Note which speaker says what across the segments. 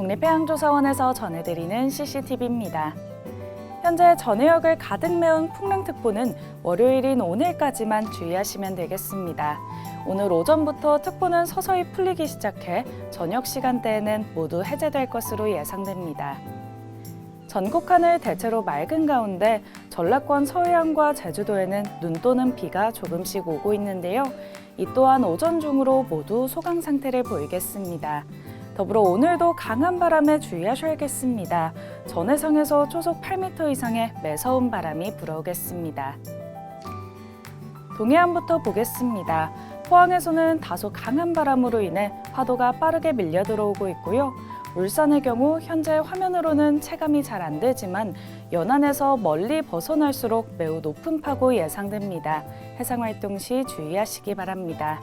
Speaker 1: 국립해양조사원에서 전해드리는 CCTV입니다. 현재 전해역을 가득 메운 풍랑특보는 월요일인 오늘까지만 주의하시면 되겠습니다. 오늘 오전부터 특보는 서서히 풀리기 시작해 저녁 시간대에는 모두 해제될 것으로 예상됩니다. 전국 하늘 대체로 맑은 가운데 전라권 서해안과 제주도에는 눈 또는 비가 조금씩 오고 있는데요. 이 또한 오전 중으로 모두 소강 상태를 보이겠습니다. 더불어 오늘도 강한 바람에 주의하셔야겠습니다. 전해상에서 초속 8m 이상의 매서운 바람이 불어오겠습니다. 동해안부터 보겠습니다. 포항에서는 다소 강한 바람으로 인해 파도가 빠르게 밀려 들어오고 있고요. 울산의 경우 현재 화면으로는 체감이 잘 안 되지만 연안에서 멀리 벗어날수록 매우 높은 파고 예상됩니다. 해상 활동 시 주의하시기 바랍니다.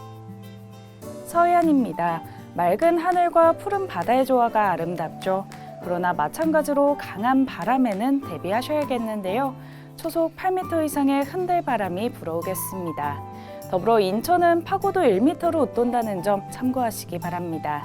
Speaker 1: 서해안입니다. 맑은 하늘과 푸른 바다의 조화가 아름답죠. 그러나 마찬가지로 강한 바람에는 대비하셔야겠는데요. 초속 8m 이상의 흔들 바람이 불어오겠습니다. 더불어 인천은 파고도 1m로 웃돈다는 점 참고하시기 바랍니다.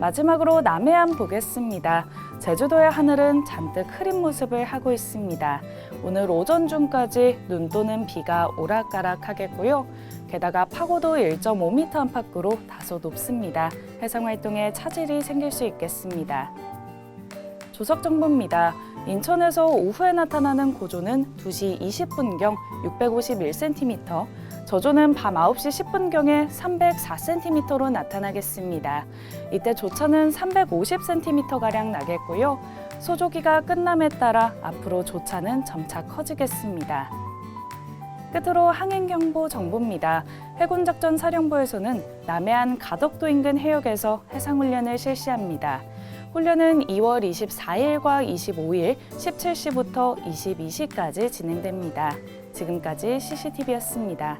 Speaker 1: 마지막으로 남해안 보겠습니다. 제주도의 하늘은 잔뜩 흐린 모습을 하고 있습니다. 오늘 오전 중까지 눈 또는 비가 오락가락 하겠고요. 게다가 파고도 1.5m 안팎으로 다소 높습니다. 해상 활동에 차질이 생길 수 있겠습니다. 조석 정보입니다. 인천에서 오후에 나타나는 고조는 2시 20분경 651cm, 저조는 밤 9시 10분경에 304cm로 나타나겠습니다. 이때 조차는 350cm가량 나겠고요. 소조기가 끝남에 따라 앞으로 조차는 점차 커지겠습니다. 끝으로 항행경보 정보입니다. 해군작전 사령부에서는 남해안 가덕도 인근 해역에서 해상훈련을 실시합니다. 훈련은 2월 24일과 25일 17시부터 22시까지 진행됩니다. 지금까지 CCTV였습니다.